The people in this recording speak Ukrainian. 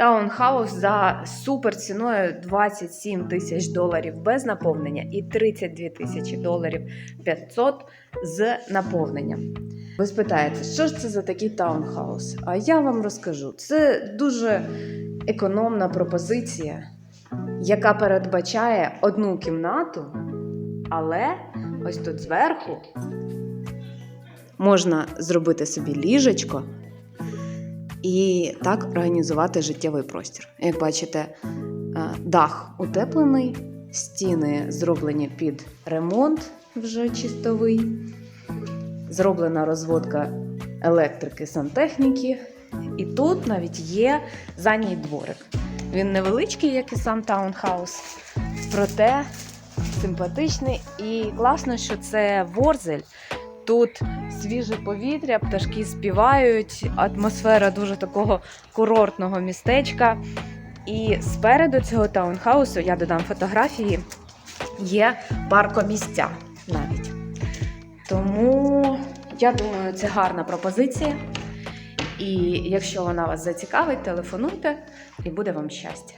Таунхаус за супер ціною 27 тисяч доларів без наповнення і 32 тисячі доларів 500 з наповненням. Ви спитаєте, що ж це за такий таунхаус? А я вам розкажу. Це дуже економна пропозиція, яка передбачає одну кімнату, але ось тут зверху можна зробити собі ліжечко і так організувати життєвий простір. Як бачите, е, дах утеплений, стіни зроблені під ремонт вже чистовий, зроблена розводка електрики, сантехніки. І тут навіть є задній дворик. Він невеличкий, як і сам таунхаус, проте симпатичний і класно, що це ворзель. Тут свіже повітря, пташки співають, атмосфера дуже такого курортного містечка. І спереду цього таунхаусу я додам фотографії, є паркомістя навіть. Тому я думаю, це гарна пропозиція. І якщо вона вас зацікавить, телефонуйте і буде вам щастя.